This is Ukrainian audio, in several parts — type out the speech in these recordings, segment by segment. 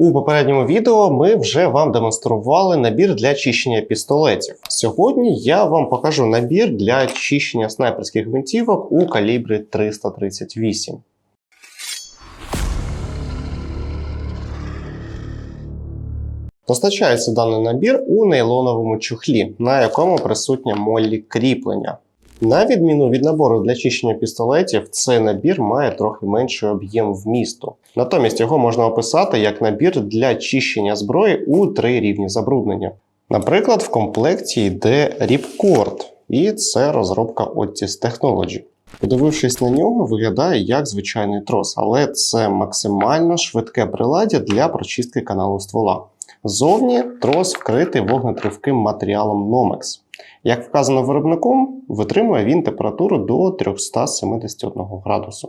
У попередньому відео ми вже вам демонстрували набір для чищення пістолетів. Сьогодні я вам покажу набір для чищення снайперських гвинтівок у калібрі 338. Постачається даний набір у нейлоновому чохлі, на якому присутнє моллі кріплення. На відміну від набору для чищення пістолетів, цей набір має трохи менший об'єм вмісту. Натомість його можна описати як набір для чищення зброї у три рівні забруднення. Наприклад, в комплекті йде Ripcord, і це розробка Otis Technology. Подивившись на нього, виглядає як звичайний трос, але це максимально швидке приладдя для прочистки каналу ствола. Зовні трос вкритий вогнетривким матеріалом Nomex. Як вказано виробником, витримує він температуру до 371 градусу.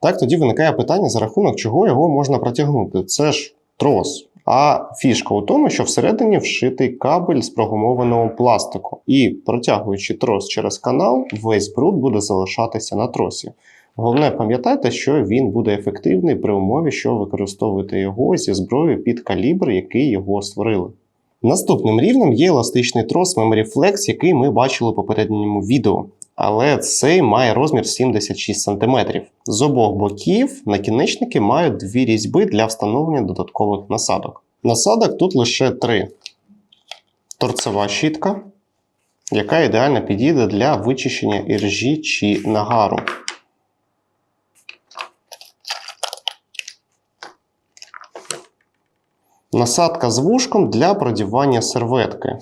Так тоді виникає питання, за рахунок чого його можна протягнути. Це ж трос. А фішка у тому, що всередині вшитий кабель з прогумованого пластику, і протягуючи трос через канал, весь бруд буде залишатися на тросі. Головне, пам'ятайте, що він буде ефективний при умові, що використовуєте його зі зброєю під калібр, який його створили. Наступним рівнем є еластичний трос Memory Flex, який ми бачили у попередньому відео. Але цей має розмір 76 см. З обох боків накінечники мають дві різьби для встановлення додаткових насадок. Насадок тут лише три: торцева щітка, яка ідеально підійде для вичищення іржі чи нагару. Насадка з вушком для продівання серветки.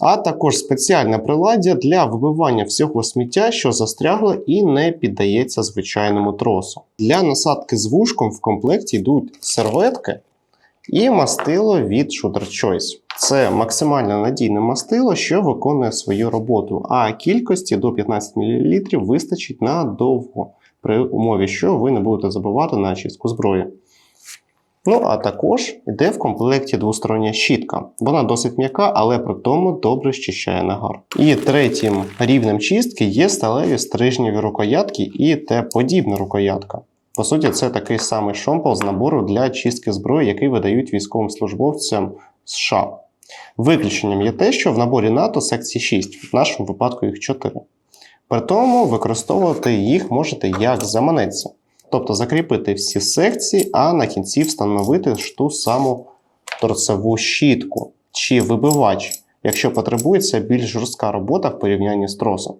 А також спеціальне приладдя для вибивання всього сміття, що застрягло і не піддається звичайному тросу. Для насадки з вушком в комплекті йдуть серветки і мастило від Shooter Choice. Це максимально надійне мастило, що виконує свою роботу, а кількості до 15 мл вистачить надовго при умові, що ви не будете забувати на чистку зброї. Ну, а також йде в комплекті двостороння щітка. Вона досить м'яка, але при тому добре щищає нагар. І третім рівнем чистки є сталеві стрижневі рукоятки і те подібна рукоятка. По суті, це такий самий шомпол з набору для чистки зброї, який видають військовим службовцям США. Виключенням є те, що в наборі НАТО секції 6, в нашому випадку їх 4. При тому використовувати їх можете як заманеться. Тобто закріпити всі секції, а на кінці встановити ж ту саму торцеву щітку чи вибивач, якщо потребується більш жорстка робота в порівнянні з тросом.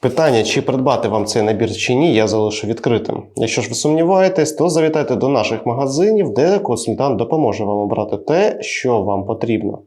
Питання, чи придбати вам цей набір чи ні, я залишу відкритим. Якщо ж ви сумніваєтесь, то завітайте до наших магазинів, де консультант допоможе вам обрати те, що вам потрібно.